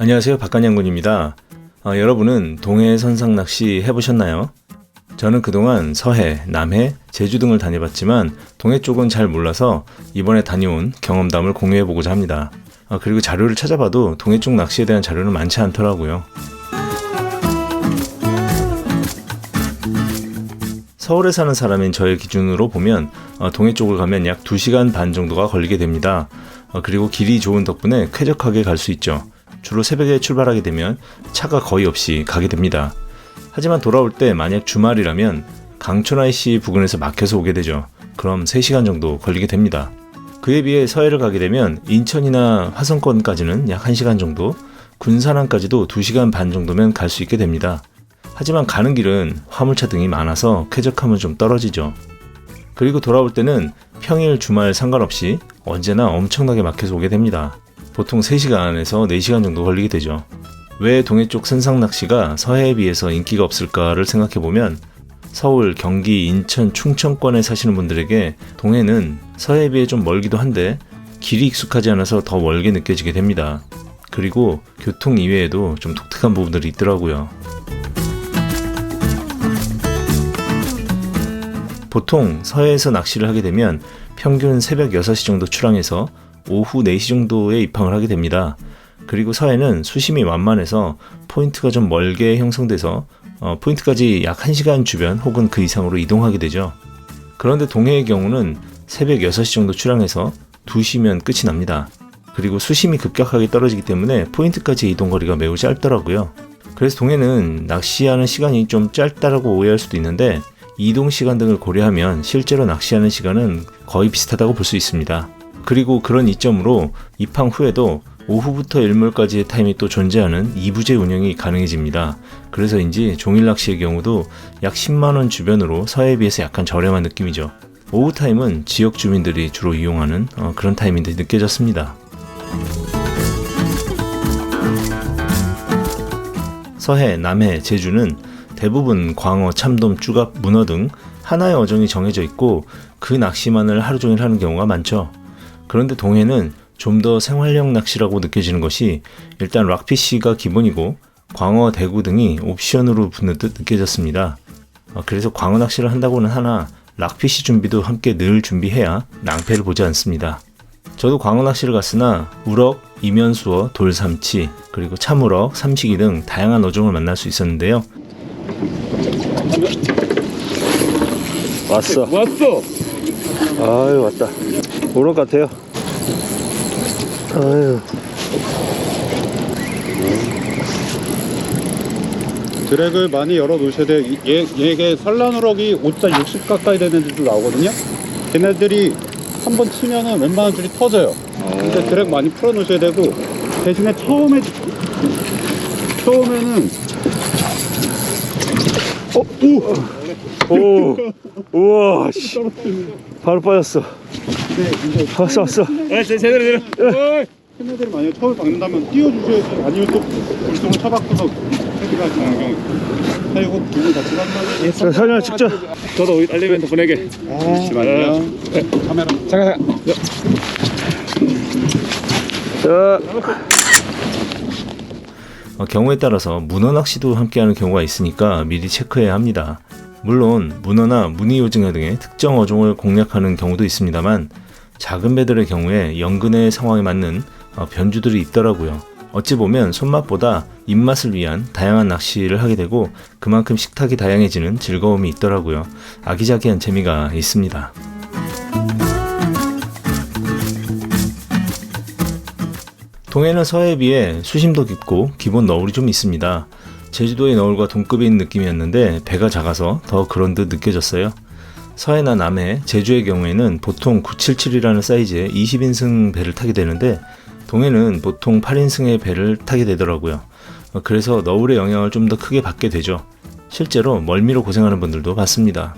안녕하세요. 박간양 군입니다. 어, 여러분은 동해 선상 낚시 해보셨나요? 저는 그동안 서해, 남해, 제주 등을 다녀봤지만 동해 쪽은 잘 몰라서 이번에 다녀온 경험담을 공유해보고자 합니다. 어, 그리고 자료를 찾아봐도 동해 쪽 낚시에 대한 자료는 많지 않더라고요. 서울에 사는 사람인 저의 기준으로 보면 어, 동해 쪽을 가면 약 2시간 반 정도가 걸리게 됩니다. 어, 그리고 길이 좋은 덕분에 쾌적하게 갈 수 있죠. 주로 새벽에 출발하게 되면 차가 거의 없이 가게 됩니다. 하지만 돌아올 때 만약 주말이라면 강촌 IC 부근에서 막혀서 오게 되죠. 그럼 3시간 정도 걸리게 됩니다. 그에 비해 서해를 가게 되면 인천이나 화성권까지는 약 1시간 정도, 군산항까지도 2시간 반 정도면 갈 수 있게 됩니다. 하지만 가는 길은 화물차 등이 많아서 쾌적함은 좀 떨어지죠. 그리고 돌아올 때는 평일 주말 상관없이 언제나 엄청나게 막혀서 오게 됩니다. 보통 3시간에서 4시간 정도 걸리게 되죠. 왜 동해 쪽 선상 낚시가 서해에 비해서 인기가 없을까를 생각해 보면 서울, 경기, 인천, 충청권에 사시는 분들에게 동해는 서해에 비해 좀 멀기도 한데 길이 익숙하지 않아서 더 멀게 느껴지게 됩니다. 그리고 교통 이외에도 좀 독특한 부분들이 있더라고요. 보통 서해에서 낚시를 하게 되면 평균 새벽 6시 정도 출항해서 오후 4시 정도에 입항을 하게 됩니다. 그리고 서해는 수심이 완만해서 포인트가 좀 멀게 형성돼서 어, 포인트까지 약 1시간 주변 혹은 그 이상으로 이동하게 되죠. 그런데 동해의 경우는 새벽 6시 정도 출항해서 2시면 끝이 납니다. 그리고 수심이 급격하게 떨어지기 때문에 포인트까지 이동 거리가 매우 짧더라고요. 그래서 동해는 낚시하는 시간이 좀 짧다라고 오해할 수도 있는데 이동 시간 등을 고려하면 실제로 낚시하는 시간은 거의 비슷하다고 볼 수 있습니다. 그리고 그런 이점으로 입항 후에도 오후부터 일몰까지의 타임이 또 존재하는 2부제 운영이 가능해집니다. 그래서인지 종일 낚시의 경우도 약 10만원 주변으로 서해에 비해서 약간 저렴한 느낌이죠. 오후 타임은 지역 주민들이 주로 이용하는 어, 그런 타임인데 느껴졌습니다. 서해, 남해, 제주는 대부분 광어, 참돔, 쭈갑, 문어 등 하나의 어종이 정해져 있고 그 낚시만을 하루 종일 하는 경우가 많죠. 그런데 동해는 좀 더 생활형 낚시라고 느껴지는 것이 일단 락피쉬가 기본이고 광어, 대구 등이 옵션으로 붙는 듯 느껴졌습니다. 어, 그래서 광어 낚시를 한다고는 하나 락피쉬 준비도 함께 늘 준비해야 낭패를 보지 않습니다. 저도 광어 낚시를 갔으나 우럭, 이면수어, 돌삼치, 그리고 참우럭, 삼식이 등 다양한 어종을 만날 수 있었는데요. 왔어. 왔어. 아유 왔다. 우럭 같아요. 아유. 드랙을 많이 열어 놓으셔야 돼요. 이- 얘, 얘게 산란우럭이 5.60 가까이 되는 애들도 나오거든요. 걔네들이 한 번 치면은 웬만한 줄이 터져요. 근데 드랙 많이 풀어 놓으셔야 되고 대신에 처음에 처음에는 어, 오. 오. 우와. 씨. 바로 빠졌어. 네, 이제 왔어 왔어. 네, 제대로 제대로. 걔네들이 만약에 처음에 박는다면 띄워주셔야지 아니면 또 물통을 쳐박고서 가는 경우 그리고 두분 같이 가면 자, 하나 찍자. 저도 알리멘트 보내게. 잠시만요. 카메라. 잠깐 잠깐. 자. 어, 경우에 따라서 문어 낚시도 함께하는 경우가 있으니까 미리 체크해야 합니다. 물론 문어나 무늬오징어 등의 특정 어종을 공략하는 경우도 있습니다만 작은 배들의 경우에 연근의 상황에 맞는 어, 변주들이 있더라고요. 어찌 보면 손맛보다 입맛을 위한 다양한 낚시를 하게 되고 그만큼 식탁이 다양해지는 즐거움이 있더라고요. 아기자기한 재미가 있습니다. 동해는 서해에 비해 수심도 깊고 기본 너울이 좀 있습니다. 제주도의 너울과 동급인 느낌이었는데 배가 작아서 더 그런 듯 느껴졌어요. 서해나 남해, 제주의 경우에는 보통 977이라는 사이즈의 20인승 배를 타게 되는데 동해는 보통 8인승의 배를 타게 되더라고요. 어, 그래서 너울의 영향을 좀 더 크게 받게 되죠. 실제로 멀미로 고생하는 분들도 봤습니다.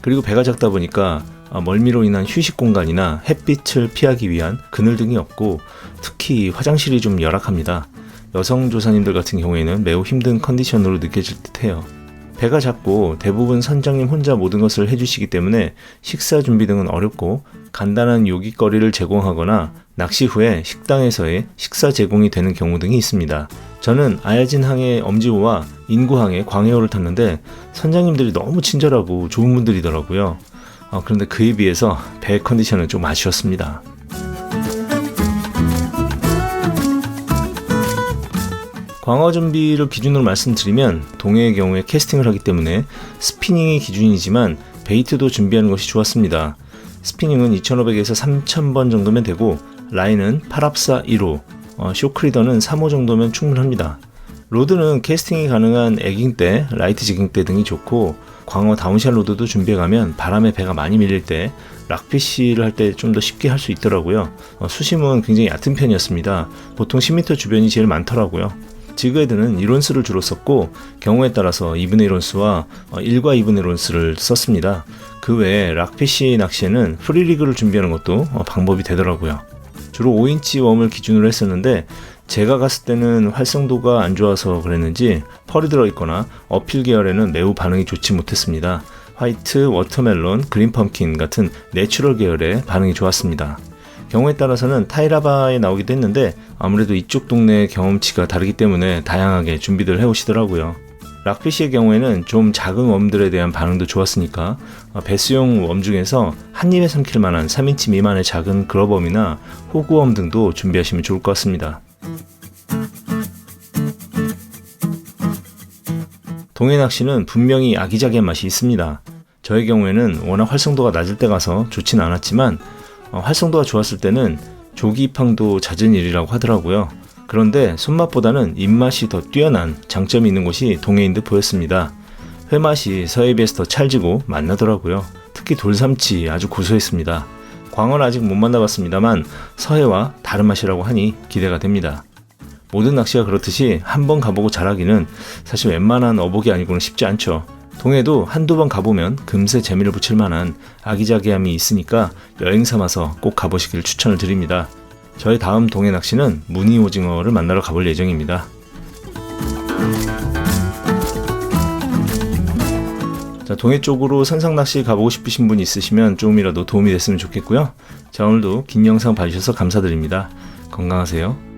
그리고 배가 작다 보니까 아, 멀미로 인한 휴식 공간이나 햇빛을 피하기 위한 그늘 등이 없고 특히 화장실이 좀 열악합니다. 여성 조사님들 같은 경우에는 매우 힘든 컨디션으로 느껴질 듯해요. 배가 작고 대부분 선장님 혼자 모든 것을 해주시기 때문에 식사 준비 등은 어렵고 간단한 요깃거리를 제공하거나 낚시 후에 식당에서의 식사 제공이 되는 경우 등이 있습니다. 저는 아야진항의 엄지호와 인구항의 광해호를 탔는데 선장님들이 너무 친절하고 좋은 분들이더라고요. 어, 그런데 그에 비해서 배 컨디션은 좀 아쉬웠습니다. 광어 준비를 기준으로 말씀드리면 동해의 경우에 캐스팅을 하기 때문에 스피닝이 기준이지만 베이트도 준비하는 것이 좋았습니다. 스피닝은 2500에서 3000번 정도면 되고 라인은 8합사 1호, 어, 쇼크리더는 3호 정도면 충분합니다. 로드는 캐스팅이 가능한 에깅대, 라이트 지깅대 등이 좋고 광어 다운샷 로드도 준비해가면 바람에 배가 많이 밀릴 때 락피쉬를 할 때 좀 더 쉽게 할 수 있더라고요. 어, 수심은 굉장히 얕은 편이었습니다. 보통 10m 주변이 제일 많더라고요. 지그헤드는 1온스를 주로 썼고 경우에 따라서 2분의 1온스와 1과 2분의 1온스를 썼습니다. 그 외에 락피쉬 낚시에는 프리리그를 준비하는 것도 어, 방법이 되더라고요. 주로 5인치 웜을 기준으로 했었는데 제가 갔을 때는 활성도가 안 좋아서 그랬는지 펄이 들어있거나 어필 계열에는 매우 반응이 좋지 못했습니다. 화이트, 워터멜론, 그린 펌킨 같은 내추럴 계열의 반응이 좋았습니다. 경우에 따라서는 타이라바에 나오기도 했는데 아무래도 이쪽 동네의 경험치가 다르기 때문에 다양하게 준비들 해오시더라고요. 락피쉬의 경우에는 좀 작은 웜들에 대한 반응도 좋았으니까 어, 배스용 웜 중에서 한 입에 삼킬 만한 3인치 미만의 작은 그러범이나 호구웜 등도 준비하시면 좋을 것 같습니다. 동해 낚시는 분명히 아기자기한 맛이 있습니다. 저의 경우에는 워낙 활성도가 낮을 때 가서 좋진 않았지만 어, 활성도가 좋았을 때는 조기 입항도 잦은 일이라고 하더라고요. 그런데 손맛보다는 입맛이 더 뛰어난 장점이 있는 곳이 동해인 듯 보였습니다. 회맛이 서해에 비해서 더 찰지고 맛나더라고요. 특히 돌삼치 아주 고소했습니다. 광어는 아직 못 만나봤습니다만 서해와 다른 맛이라고 하니 기대가 됩니다. 모든 낚시가 그렇듯이 한번 가보고 잘하기는 사실 웬만한 어복이 아니고는 쉽지 않죠. 동해도 한두 번 가보면 금세 재미를 붙일 만한 아기자기함이 있으니까 여행 삼아서 꼭 가보시길 추천을 드립니다. 저의 다음 동해 낚시는 무늬 오징어를 만나러 가볼 예정입니다. 자, 동해 쪽으로 선상 낚시 가보고 싶으신 분 있으시면 조금이라도 도움이 됐으면 좋겠고요. 자, 오늘도 긴 영상 봐주셔서 감사드립니다. 건강하세요.